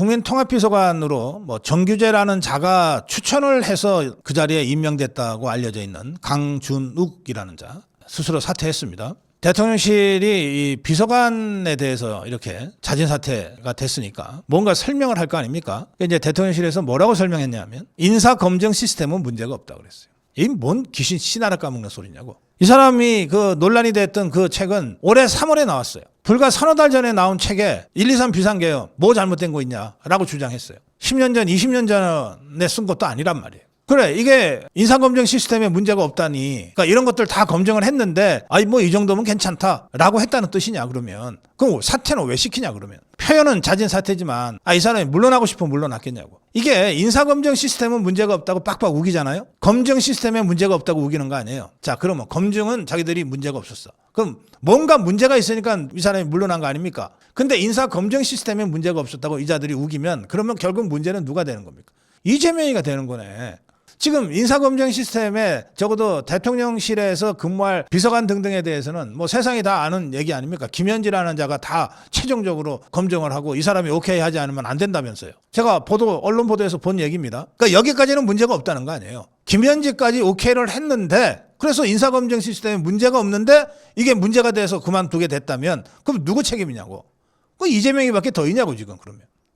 국민통합비서관으로 뭐 정규재라는 자가 추천을 해서 그 자리에 임명됐다고 알려져 있는 강준욱이라는 자 스스로 사퇴했습니다. 대통령실이 이 비서관에 대해서 이렇게 자진 사퇴가 됐으니까 뭔가 설명을 할 거 아닙니까? 그러니까 이제 대통령실에서 뭐라고 설명했냐면 인사 검증 시스템은 문제가 없다 그랬어요. 이 뭔 귀신 씨나라 까먹는 소리냐고. 이 사람이 그 논란이 됐던 그 책은 올해 3월에 나왔어요. 불과 서너 달 전에 나온 책에 1, 2, 3 비상계엄 뭐 잘못된 거 있냐라고 주장했어요. 10년 전, 20년 전에 쓴 것도 아니란 말이에요. 그래 이게 인사검증 시스템에 문제가 없다니. 그러니까 이런 것들 다 검증을 했는데 아이 뭐이 정도면 괜찮다라고 했다는 뜻이냐 그러면. 그럼 사퇴는 왜 시키냐 그러면. 표현은 자진 사퇴지만 아 이 사람이 물러나고 싶으면 물러났겠냐고. 이게 인사검증 시스템은 문제가 없다고 빡빡 우기잖아요? 검증 시스템에 문제가 없다고 우기는 거 아니에요? 자 그러면 검증은 자기들이 문제가 없었어 그럼 뭔가 문제가 있으니까 이 사람이 물러난 거 아닙니까 근데 인사 검증 시스템에 문제가 없었다고 이자들이 우기면 그러면 결국 문제는 누가 되는 겁니까 이재명이가 되는 거네 지금 인사검증 시스템에 적어도 대통령실에서 근무할 비서관 등등에 대해서는 뭐 세상이 다 아는 얘기 아닙니까? 김현지라는 자가 다 최종적으로 검증을 하고 이 사람이 오케이 하지 않으면 안 된다면서요. 제가 보도, 언론 보도에서 본 얘기입니다. 그러니까 여기까지는 문제가 없다는 거 아니에요. 김현지까지 오케이를 했는데 그래서 인사검증 시스템에 문제가 없는데 이게 문제가 돼서 그만두게 됐다면 그럼 누구 책임이냐고. 그 이재명이밖에 더 있냐고 지금 그러면.